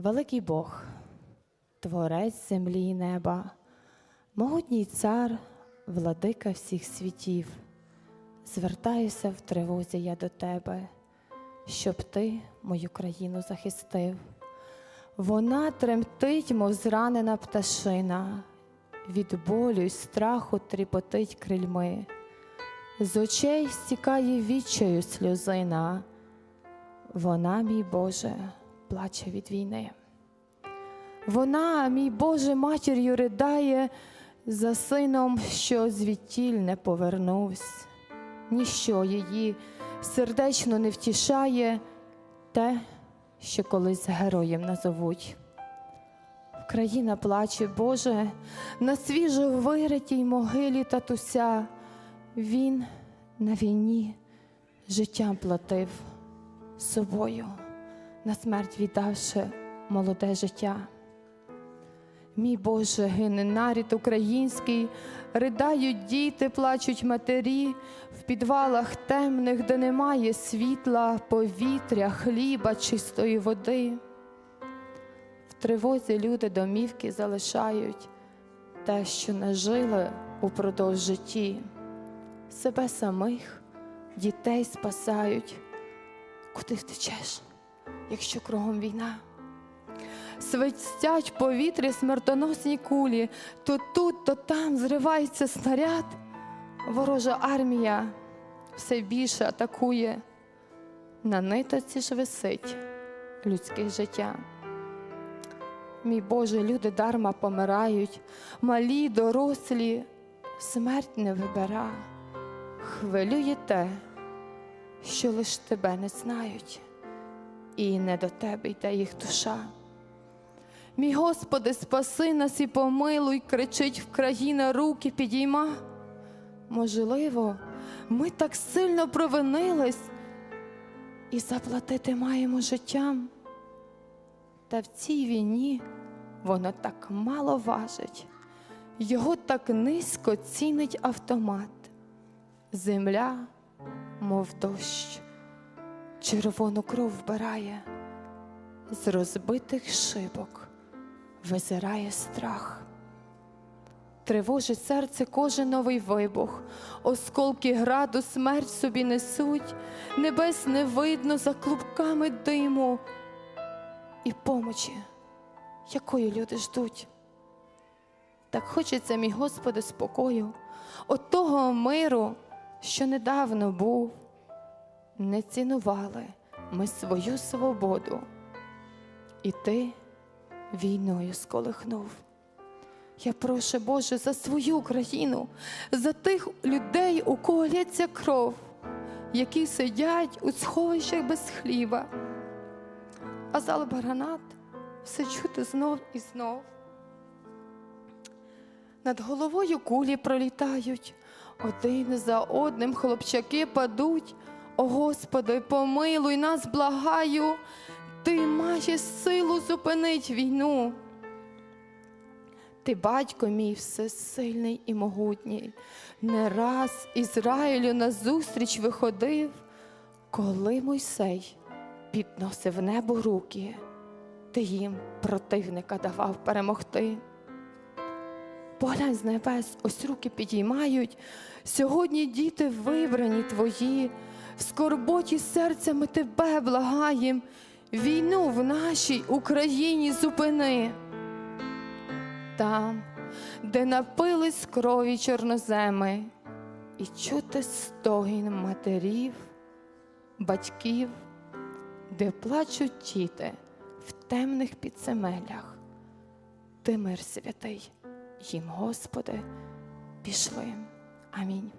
Великий Бог, Творець землі і неба, могутній цар, владика всіх світів, звертаюся в тривозі я до тебе, щоб ти мою країну захистив. Вона тремтить, мов зранена пташина, від болю й страху тріпотить крильми, з очей стікає відчаю сльозина. Вона, мій Боже, плаче від війни. Вона, мій Боже, матір'ю ридає за сином, що звідтіль не повернувся. Ніщо її сердечно не втішає те, що колись героєм назовуть. Країна плаче, Боже, на свіжо виритій могилі татуся. Він на війні життям платив собою, на смерть віддавши молоде життя. Мій Боже, гине нарід український, ридають діти, плачуть матері в підвалах темних, де немає світла, повітря, хліба, чистої води. В тривозі люди домівки залишають те, що нажили упродовж житті, себе самих, дітей спасають. Куди втечеш, якщо кругом війна? Свистять повітрі смертоносні кулі, то тут, то там зривається снаряд. Ворожа армія все більше атакує. На нитоці ж висить людське життя. Мій Боже, люди дарма помирають, малі, дорослі, смерть не вибира. Хвилює те, що лиш тебе не знають, і не до тебе йде їх душа. Мій Господи, спаси нас і помилуй, кричить в країна руки підійма. Можливо, ми так сильно провинились і заплатити маємо життям. Та в цій війні воно так мало важить, його так низько цінить автомат. Земля, мов дощ, червону кров вбирає, з розбитих шибок визирає страх. Тривожить серце кожен новий вибух, осколки граду смерть собі несуть, небес не видно за клубками диму і помочі, якої люди ждуть. Так хочеться, мій Господи, спокою, от того миру, що недавно був, не цінували ми свою свободу, і ти війною сколихнув. Я прошу, Боже, за свою країну, за тих людей, у кого лється кров, які сидять у сховищах без хліба, а залп гранат все чути знов і знов. Над головою кулі пролітають, один за одним хлопчаки падуть. О Господи, помилуй нас, благаю, Ти маєш силу зупинить війну. Ти, батько мій, всесильний і могутній, не раз Ізраїлю назустріч виходив, коли Мойсей підносив небо руки, ти їм противника давав перемогти. Поглянь з небес, ось руки підіймають. Сьогодні діти вибрані твої, в скорботі серця ми тебе благаєм. Війну в нашій Україні зупини. Там, де напились крові чорноземи, і чути стогін матерів, батьків, де плачуть діти в темних підземеллях. Ти мир святий їм, Господи, пішли. Амінь.